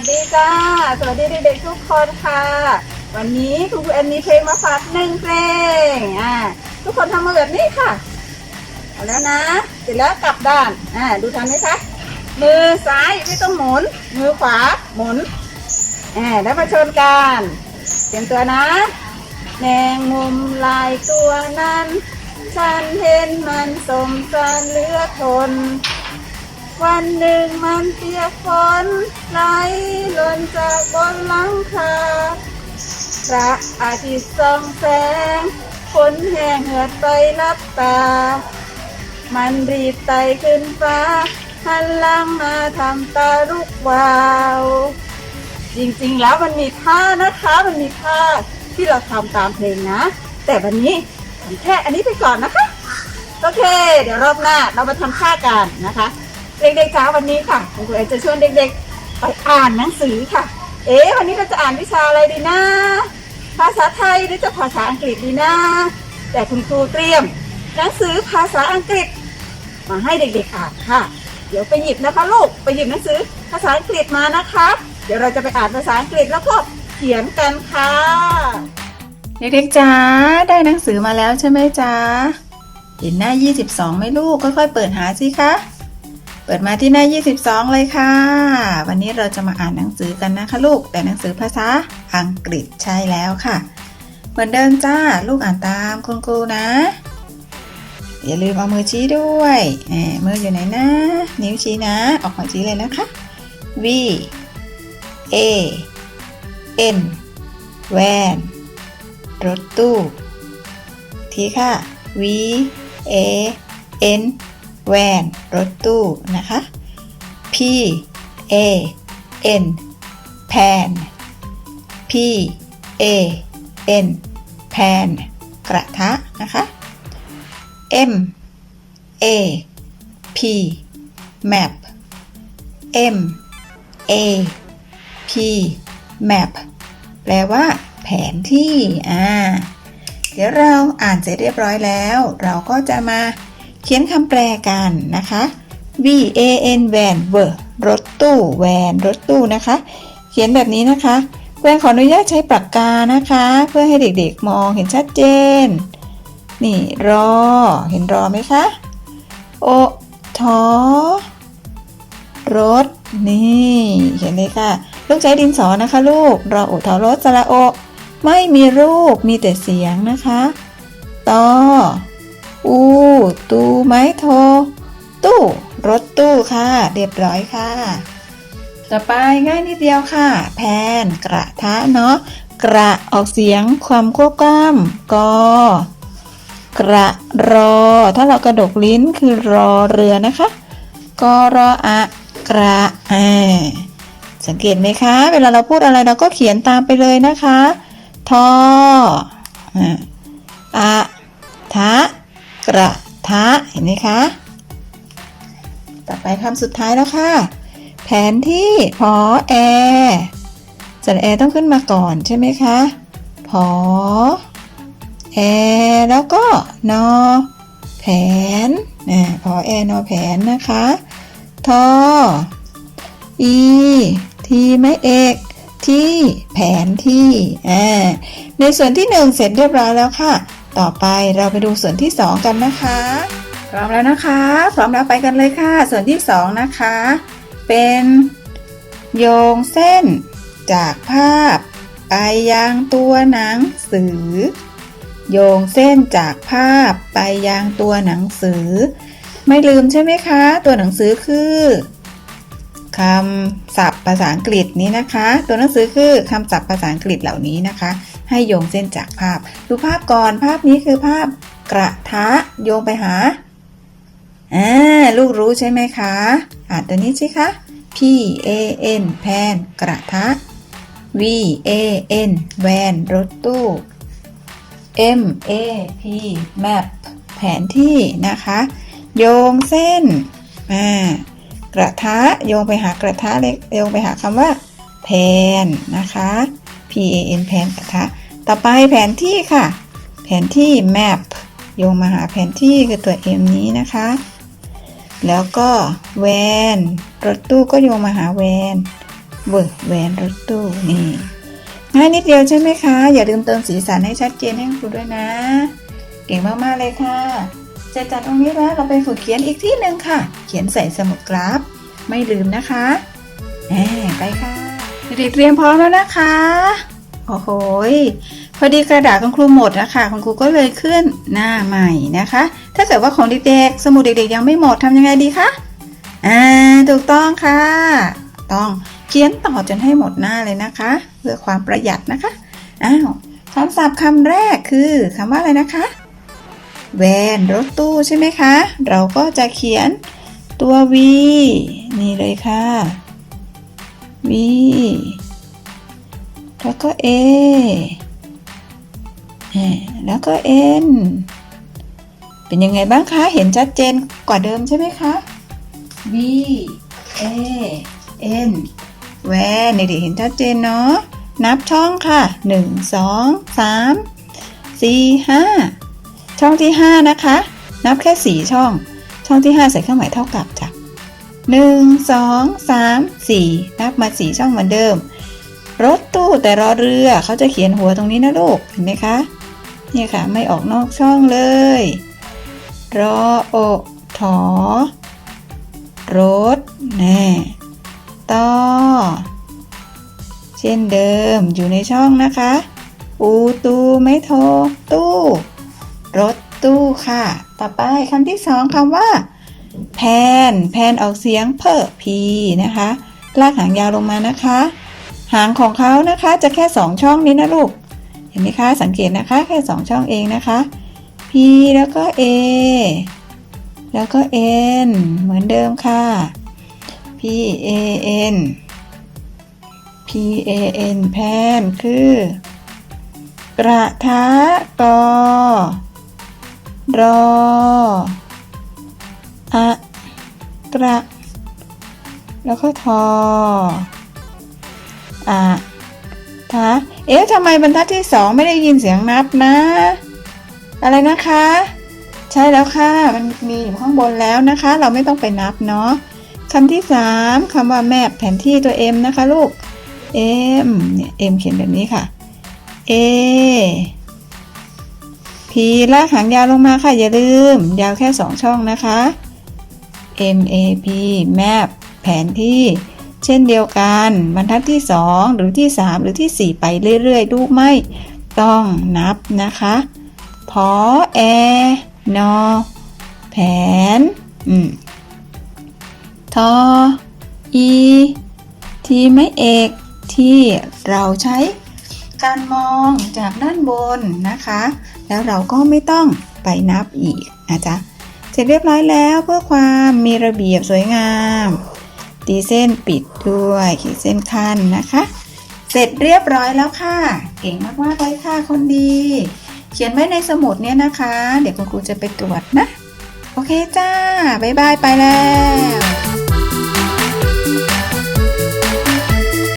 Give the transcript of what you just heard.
วัสดีจ้า สวัสดีเด็กๆทุกคนค่ะ วันนี้คุณครูแอนมีเพลงมาฝากหนึ่งเพลงอ่าทุกคนทำมาแบบนี้ค่ะเอาแล้วนะ เสร็จแล้วกลับด้านอ่าดูทันไหมคะ มือซ้ายไม่ต้องหมุน มือขวาหมุนอ่าแล้วมาชนกันเตรียมตัวนะแมงมุมลายตัวนั้น ฉันเห็นมันสมสารเหลือทน วันหนึ่งมันเปียกฝนไหลหล่นจากบนหลังคาพระอาทิตย์ส่องแสงฝนแห้งเหือดไปรับตา มันรีบไต่ขึ้นฟ้าหันหลังมาทำตาลุกวาว จริงๆแล้วมันมีท่านะคะ มันมีท่าที่เราทำตามเพลงนะ แต่วันนี้ทำแค่อันนี้ไปก่อนนะคะ โอเค เดี๋ยวรอบหน้าเรามาทำท่ากันนะคะ เด็กๆจ้าวันนี้ค่ะคุณครูเอจะชวนเด็กๆ ไปอ่านหนังสือค่ะ เอ๊ะวันนี้เราจะอ่านวิชาอะไรดีนะภาษาไทยหรือจะภาษาอังกฤษดีนะแต่คุณครูเตรียม หนังสือภาษาอังกฤษ มาให้เด็กๆอ่านค่ะ เดี๋ยวไปหยิบนะคะลูกไปหยิบหนังสือภาษาอังกฤษมานะคะ เดี๋ยวเราจะไปอ่านภาษาอังกฤษแล้วก็เขียนกันค่ะเด็กๆจ๋าได้หนังสือมาแล้วใช่ไหมจ๊ะเห็นหน้า 22ไหมลูกค่อยๆเปิดหาสิคะ เปิดมาที่หน้า 22 เลยค่ะ วันนี้เราจะมาอ่านหนังสือกันนะคะลูก แต่หนังสือภาษาอังกฤษใช่แล้วค่ะ เหมือนเดิมจ้า ลูกอ่านตามคุณครูนะ อย่าลืมเอามือชี้ด้วยแหมมืออยู่ไหนนะ นิ้วชี้นะ ออกมาชี้เลยนะคะ V A N แวนรถตู้ ทีค่ะ V A N แวนรถตู้นะคะ P A N แพน P A N แพนกระทะนะคะ M A P map M A P map แปลว่า แผนที่ อ่า เดี๋ยวเราอ่านเสร็จเรียบร้อยแล้ว เราก็จะมา ขียนคำแปลกันนะคะ V A N van เวอร์รถตู้แวนรถตู้นะคะ เขียนแบบนี้นะคะแวนขออนุญาตใช้ปากกานะคะ เพื่อให้เด็กๆมองเห็นชัดเจน นี่รอ เห็นรอไหมคะโอทอรถ นี่เห็นเลยค่ะ ลูกใช้ดินสอนะคะ ลูก รอโอทอรถสระโอ ไม่มีรูปมีแต่เสียงนะคะตอ อูตูไม้โท ตู้รถตู้ค่ะ เรียบร้อยค่ะ ต่อไปง่ายนิดเดียวค่ะ แพนกระทะเนาะกระออกเสียงความควบกล้ำกอกระรอ ถ้าเรากระดกลิ้นคือรอเรือนะคะกรออะกระแอสังเกตไหมคะ เวลาเราพูดอะไรเราก็เขียนตามไปเลยนะคะ ทออะทะ กระทะเห็นไหมคะ ต่อไปคำสุดท้ายแล้วค่ะ แผนที่พอแอสระแอต้องขึ้นมาก่อนใช่ไหมคะ พอแอแล้วก็นอแผนนะพอแอนอแผนนะคะทออีทีไม่เอกที่แผนที่อ่าในส่วนที่หนึ่งเสร็จเรียบร้อยแล้วค่ะ ต่อไปเราไปดูส่วนที่สองกันนะคะ พร้อมแล้วนะคะ พร้อมแล้วไปกันเลยค่ะ ส่วนที่สองนะคะ เป็นโยงเส้น จากภาพไปยังตัวหนังสือ โยงเส้นจากภาพไปยังตัวหนังสือ ไม่ลืมใช่ไหมคะ ตัวหนังสือคือคำศัพท์ภาษาอังกฤษนี้นะคะ ตัวหนังสือคือคำศัพท์ภาษาอังกฤษเหล่านี้นะคะ ให้โยงเส้นจากภาพ ดูภาพก่อนภาพนี้คือภาพกระทะโยงไปหาอ่าลูกรู้ใช่ไหมคะอ่านตัวนี้สิคะ P A N แพนกระทะ V A N แวนรถตู้ M A P map แผนที่นะคะ โยงเส้นอ่ากระทะโยงไปหากระทะเล็กโยงไปหาคำว่าแผนนะคะ P A N แผนกระทะ ต่อไปแผนที่ค่ะ แผนที่ map โยงมาหาแผนที่คือตัว M นี้นะคะ แล้วก็แวนรถตู้ก็โยงมาหาแวนเวอร์แวนรถตู้นี่ง่ายนิดเดียวใช่ไหมคะ อย่าลืมเติมสีสันให้ชัดเจนให้ครูด้วยนะ เก่งมาก ๆ เลยค่ะเสร็จจากตรงนี้แล้วเราไปฝึกเขียนอีกที่หนึ่งค่ะ เขียนใส่สมุดกราฟ ไม่ลืมนะคะแหมไปค่ะ เด็กเตรียมพร้อมแล้วนะคะ โอ้โหพอดีกระดาษคุณครูหมดนะคะคุณครูก็เลยขึ้นหน้าใหม่นะคะ ถ้าเกิดว่าของเด็กๆสมุดเด็กๆยังไม่หมดทำยังไงดีคะอ่าถูกต้องค่ะ ต้องเขียนต่อจนให้หมดหน้าเลยนะคะ เพื่อความประหยัดนะคะอ้าวคำศัพท์คำแรกคือคำว่าอะไรนะคะแวนรถตู้ใช่ไหมคะ เราก็จะเขียนตัว V นี่เลยค่ะ V แล้วก็ A อ่าแล้วก็ N เป็นยังไงบ้างคะ เห็นชัดเจนกว่าเดิมใช่ไหมคะ V A N แวนเด็กๆเห็นชัดเจนเนาะ นับช่องค่ะ 1 2 3 4 5 ช่องที่ 5 นะคะ นับแค่ 4 ช่อง ช่องที่ 5 ใส่เครื่องหมายเท่ากับจ้ะ1 2 3 4 นับมา 4 ช่องเหมือนเดิม รถตู้แต่รอเรือเขาจะเขียนหัวตรงนี้นะลูกเห็นไหมคะนี่ค่ะไม่ออกนอกช่องเลย รอโอถอรถแน่ต่อเช่นเดิมอยู่ในช่องนะคะ อูตูไม่โทรตู้ รถตู้ค่ะ ต่อไปคำที่สองคำว่า แพน แพนออกเสียงเพอพีนะคะ ลากหางยาวลงมานะคะ หางของเขานะคะจะแค่สองช่องนี้นะลูก เห็นไหมคะ สังเกตนะคะ แค่สองช่องเองนะคะ P แล้วก็ A แล้วก็ N เหมือนเดิมค่ะ P A N P A N แพนคือ กระทะกอรออะกระ แล้วก็ทอ อะทะเอ๊ะทำไมบรรทัดที่สองไม่ได้ยินเสียงนับนะ อะไรนะคะ ใช่แล้วค่ะ มันมีอยู่ข้างบนแล้วนะคะ เราไม่ต้องไปนับเนาะคำที่สามคำว่าแมปแผนที่ตัว M นะคะลูก M เนี่ย M เขียนแบบนี้ค่ะ A P ลากหางยาวลงมาค่ะ อย่าลืม ยาวแค่2ช่องนะคะ M A P map แผนที่ ช่นเดียวกันบรรทัดที่ 2 หรือที่ 3 หรือที่ 4 ไปเรื่อยๆ ดูไม่ต้องนับนะคะพอแอนอแผนอืมทออีทีไม่เอกที่เราใช้การมองจากด้านบนนะคะ แล้วเราก็ไม่ต้องไปนับอีกนะจ๊ะ เสร็จเรียบร้อยแล้วเพื่อความมีระเบียบสวยงาม ตีเส้นปิดด้วยขีดเส้นคันนะคะ เสร็จเรียบร้อยแล้วค่ะ เก่งมากๆเลยค่ะคนดี เขียนไว้ในสมุดเนี่ยนะคะ เดี๋ยวคุณครูจะไปตรวจนะ โอเคจ้า บ๊ายบายไปแล้ว